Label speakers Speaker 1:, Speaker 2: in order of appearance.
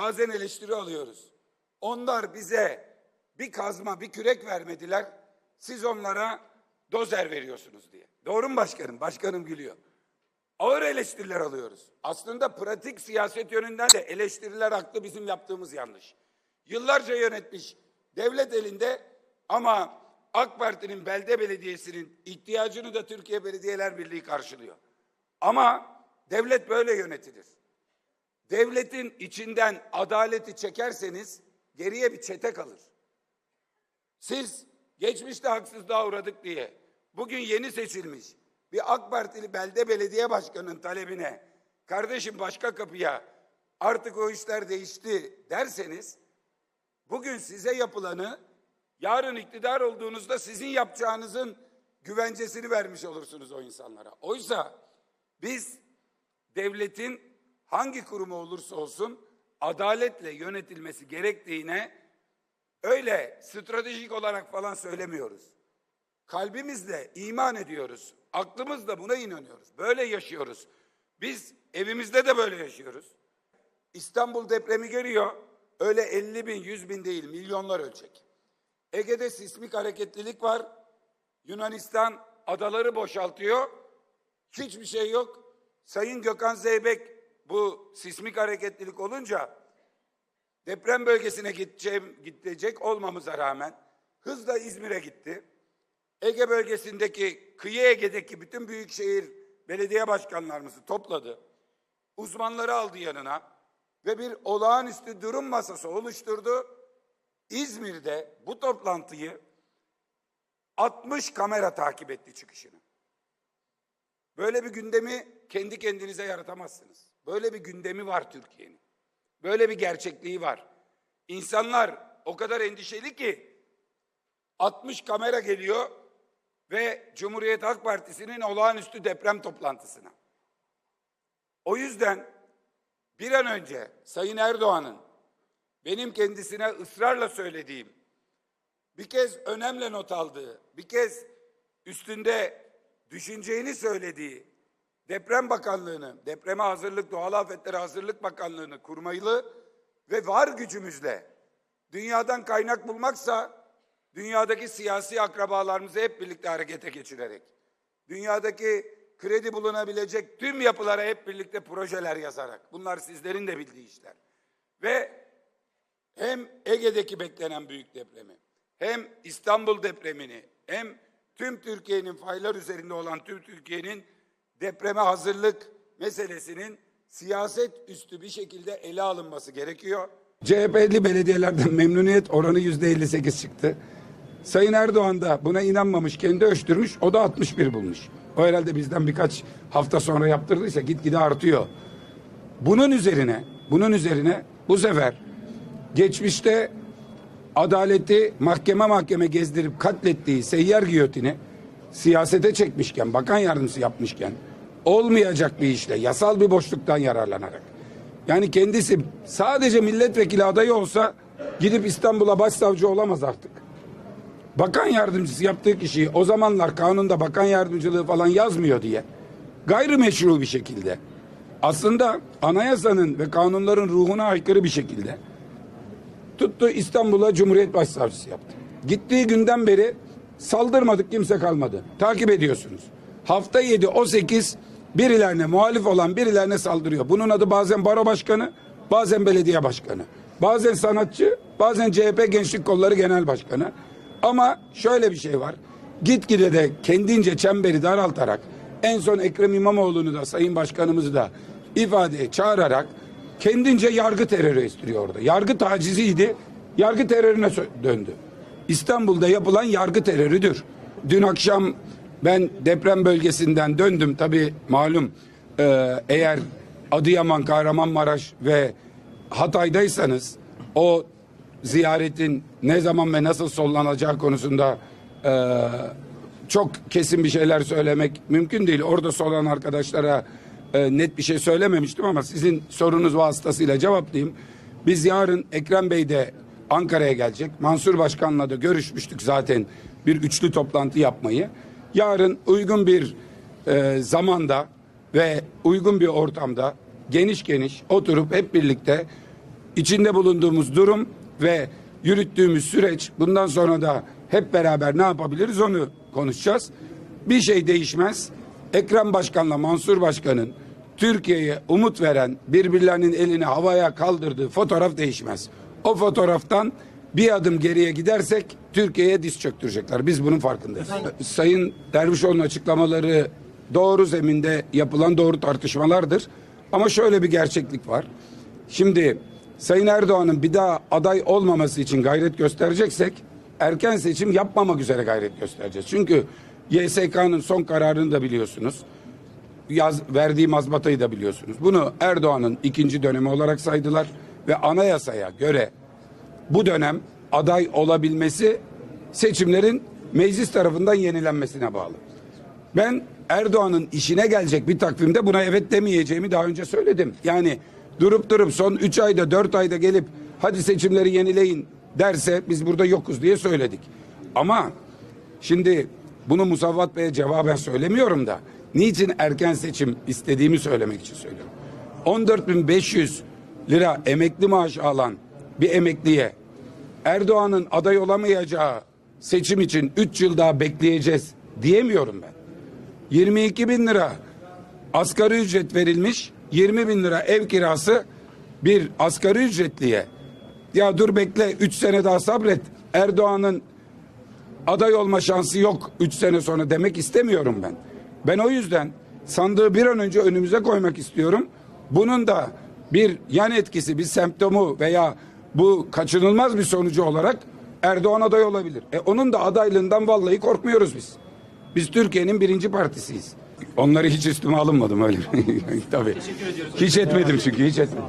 Speaker 1: bazen eleştiri alıyoruz. Onlar bize bir kazma, bir kürek vermediler. Siz onlara dozer veriyorsunuz diye. Doğru mu başkanım? Başkanım gülüyor. Ağır eleştiriler alıyoruz. Aslında pratik siyaset yönünden de eleştiriler haklı bizim yaptığımız yanlış. Yıllarca yönetmiş devlet elinde ama AK Parti'nin belde belediyesinin ihtiyacını da Türkiye Belediyeler Birliği karşılıyor. Ama devlet böyle yönetilir. Devletin içinden adaleti çekerseniz geriye bir çete kalır. Siz geçmişte haksızlığa uğradık diye bugün yeni seçilmiş bir AK Partili belde belediye başkanının talebine kardeşim başka kapıya artık o işler değişti derseniz bugün size yapılanı yarın iktidar olduğunuzda sizin yapacağınızın güvencesini vermiş olursunuz o insanlara. Oysa biz devletin hangi kurumu olursa olsun adaletle yönetilmesi gerektiğine öyle stratejik olarak falan söylemiyoruz. Kalbimizle iman ediyoruz. Aklımızla buna inanıyoruz. Böyle yaşıyoruz. Biz evimizde de böyle yaşıyoruz. İstanbul depremi geliyor. Öyle 50 bin, 100 bin değil, milyonlar ölçek. Ege'de sismik hareketlilik var. Yunanistan adaları boşaltıyor. Hiçbir şey yok. Sayın Gökhan Zeybek bu sismik hareketlilik olunca deprem bölgesine gideceğim, gidecek olmamıza rağmen hızla İzmir'e gitti. Ege bölgesindeki kıyı Ege'deki bütün büyükşehir belediye başkanlarımızı topladı. Uzmanları aldı yanına ve bir olağanüstü durum masası oluşturdu. İzmir'de bu toplantıyı 60 kamera takip etti çıkışını. Böyle bir gündemi kendi kendinize yaratamazsınız. Böyle bir gündemi var Türkiye'nin. Böyle bir gerçekliği var. İnsanlar o kadar endişeli ki 60 kamera geliyor ve Cumhuriyet Halk Partisi'nin olağanüstü deprem toplantısına. O yüzden bir an önce Sayın Erdoğan'ın benim kendisine ısrarla söylediğim, bir kez önemli not aldığı, bir kez üstünde düşüneceğini söylediği Deprem Bakanlığı'nı, Depreme Hazırlık, Doğal Afetlere Hazırlık Bakanlığı'nı kurmaylı ve var gücümüzle dünyadan kaynak bulmaksa dünyadaki siyasi akrabalarımızı hep birlikte harekete geçirerek, dünyadaki kredi bulunabilecek tüm yapılara hep birlikte projeler yazarak, bunlar sizlerin de bildiği işler. Ve hem Ege'deki beklenen büyük depremi, hem İstanbul depremini, hem tüm Türkiye'nin faylar üzerinde olan tüm Türkiye'nin depreme hazırlık meselesinin siyaset üstü bir şekilde ele alınması gerekiyor. CHP'li belediyelerden memnuniyet oranı yüzde 58 çıktı. Sayın Erdoğan da buna inanmamış, kendi ölçtürmüş, o da 61 bulmuş. O herhalde bizden birkaç hafta sonra yaptırdıysa gitgide artıyor. Bunun üzerine, bunun üzerine bu sefer geçmişte adaleti mahkeme mahkeme gezdirip katlettiği seyyar giyotini siyasete çekmişken, bakan yardımcısı yapmışken olmayacak bir işle, yasal bir boşluktan yararlanarak yani kendisi sadece milletvekili adayı olsa gidip İstanbul'a başsavcı olamaz artık. Bakan yardımcısı yaptığı kişiyi o zamanlar kanunda bakan yardımcılığı falan yazmıyor diye gayrimeşru bir şekilde aslında anayasanın ve kanunların ruhuna aykırı bir şekilde tuttu İstanbul'a Cumhuriyet Başsavcısı yaptı. Gittiği günden beri saldırmadık kimse kalmadı. Takip ediyorsunuz. Hafta 7 o 8 birilerine muhalif olan birilerine saldırıyor. Bunun adı bazen baro başkanı, bazen belediye başkanı. Bazen sanatçı, bazen CHP Gençlik Kolları Genel Başkanı. Ama şöyle bir şey var. Gitgide de kendince çemberi daraltarak en son Ekrem İmamoğlu'nu da Sayın Başkanımızı da ifadeye çağırarak kendince yargı terörü estiriyor orada. Yargı taciziydi, yargı terörüne döndü. İstanbul'da yapılan yargı terörüdür. Dün akşam ben deprem bölgesinden döndüm tabii malum e, eğer Adıyaman, Kahramanmaraş ve Hatay'daysanız o ziyaretin ne zaman ve nasıl sonlanacağı konusunda e, çok kesin bir şeyler söylemek mümkün değil. Orada soran arkadaşlara e, net bir şey söylememiştim ama sizin sorunuz vasıtasıyla cevaplayayım. Biz yarın Ekrem Bey de Ankara'ya gelecek. Mansur Başkan'la da görüşmüştük zaten bir üçlü toplantı yapmayı. Yarın uygun bir e, zamanda ve uygun bir ortamda geniş geniş oturup hep birlikte içinde bulunduğumuz durum ve yürüttüğümüz süreç bundan sonra da hep beraber ne yapabiliriz onu konuşacağız. Bir şey değişmez. Ekrem Başkan'la Mansur Başkan'ın Türkiye'ye umut veren birbirlerinin elini havaya kaldırdığı fotoğraf değişmez. O fotoğraftan bir adım geriye gidersek Türkiye'ye diz çöktürecekler. Biz bunun farkındayız. Sayın Dervişoğlu'nun açıklamaları doğru zeminde yapılan doğru tartışmalardır. Ama şöyle bir gerçeklik var. Şimdi Sayın Erdoğan'ın bir daha aday olmaması için gayret göstereceksek erken seçim yapmamak üzere gayret göstereceğiz. Çünkü YSK'nın son kararını da biliyorsunuz. Yaz, verdiği mazbatayı da biliyorsunuz. Bunu Erdoğan'ın ikinci dönemi olarak saydılar ve anayasaya göre bu dönem aday olabilmesi seçimlerin meclis tarafından yenilenmesine bağlı. Ben Erdoğan'ın işine gelecek bir takvimde buna evet demeyeceğimi daha önce söyledim. Yani durup durup son 3 ayda 4 ayda gelip hadi seçimleri yenileyin derse biz burada yokuz diye söyledik. Ama şimdi bunu Musavvat Bey'e cevaben söylemiyorum da niçin erken seçim istediğimi söylemek için söylüyorum. 14.500 lira emekli maaşı alan bir emekliye Erdoğan'ın aday olamayacağı seçim için 3 yıl daha bekleyeceğiz diyemiyorum ben. 22 bin lira asgari ücret verilmiş 20 bin lira ev kirası bir asgari ücretliye ya dur bekle 3 sene daha sabret Erdoğan'ın aday olma şansı yok 3 sene sonra demek istemiyorum ben. Ben o yüzden sandığı bir an önce önümüze koymak istiyorum. Bunun da bir yan etkisi, bir semptomu veya bu kaçınılmaz bir sonucu olarak Erdoğan aday olabilir. E onun da adaylığından vallahi korkmuyoruz biz. Biz Türkiye'nin birinci partisiyiz. Onları hiç üstüme alınmadım öyle. Tabii. Hiç etmedim çünkü hiç etmedim.